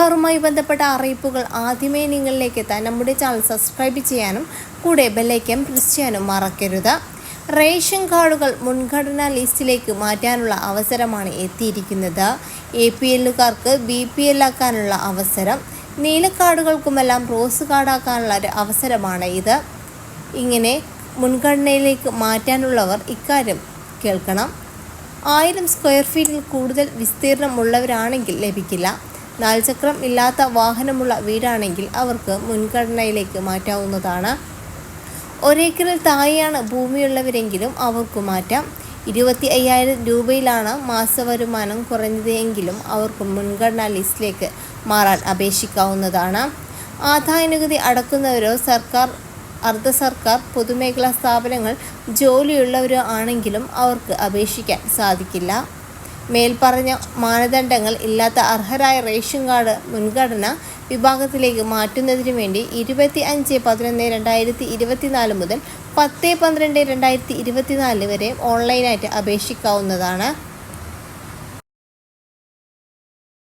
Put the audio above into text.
സർക്കാരുമായി ബന്ധപ്പെട്ട അറിയിപ്പുകൾ ആദ്യമേ നിങ്ങളിലേക്ക് എത്താൻ നമ്മുടെ ചാനൽ സബ്സ്ക്രൈബ് ചെയ്യാനും കൂടെ ബെല്ലൈക്കൻ പ്രസ് ചെയ്യാനും മറക്കരുത്. റേഷൻ കാർഡുകൾ മുൻഗണനാ ലിസ്റ്റിലേക്ക് മാറ്റാനുള്ള അവസരമാണ് എത്തിയിരിക്കുന്നത്. എ പി എല്ലുകാർക്ക് ബി പി എൽ ആക്കാനുള്ള അവസരം നീലക്കാർഡുകൾക്കുമെല്ലാം റോസ് കാർഡാക്കാനുള്ള ഒരു അവസരമാണ് ഇത്. ഇങ്ങനെ മുൻഗണനയിലേക്ക് മാറ്റാനുള്ളവർ ഇക്കാര്യം കേൾക്കണം. ആയിരം സ്ക്വയർ ഫീറ്റിൽ കൂടുതൽ വിസ്തീർണമുള്ളവരാണെങ്കിൽ ലഭിക്കില്ല. നാൽചക്രം ഇല്ലാത്ത വാഹനമുള്ള വീടാണെങ്കിൽ അവർക്ക് മുൻഗണനയിലേക്ക് മാറ്റാവുന്നതാണ്. ഒരേക്കറിൽ താഴെയാണ് ഭൂമിയുള്ളവരെങ്കിലും അവർക്ക് മാറ്റാം. ഇരുപത്തി അയ്യായിരം രൂപയിലാണ് മാസവരുമാനം കുറഞ്ഞത് എങ്കിലും അവർക്ക് മുൻഗണനാ ലിസ്റ്റിലേക്ക് മാറാൻ അപേക്ഷിക്കാവുന്നതാണ്. ആദായ നികുതി അടക്കുന്നവരോ സർക്കാർ അർദ്ധ സർക്കാർ പൊതുമേഖലാ സ്ഥാപനങ്ങൾ ജോലിയുള്ളവരോ ആണെങ്കിലും അവർക്ക് അപേക്ഷിക്കാൻ സാധിക്കില്ല. മേൽപ്പറഞ്ഞ മാനദണ്ഡങ്ങൾ ഇല്ലാത്ത അർഹരായ റേഷൻ കാർഡ് മുൻഗണന വിഭാഗത്തിലേക്ക് മാറ്റുന്നതിനു വേണ്ടി ഇരുപത്തി അഞ്ച് പതിനൊന്ന് രണ്ടായിരത്തി ഇരുപത്തിനാല് മുതൽ പത്ത് പന്ത്രണ്ട് രണ്ടായിരത്തി ഇരുപത്തിനാല് വരെ ഓൺലൈനായിട്ട് അപേക്ഷിക്കാവുന്നതാണ്.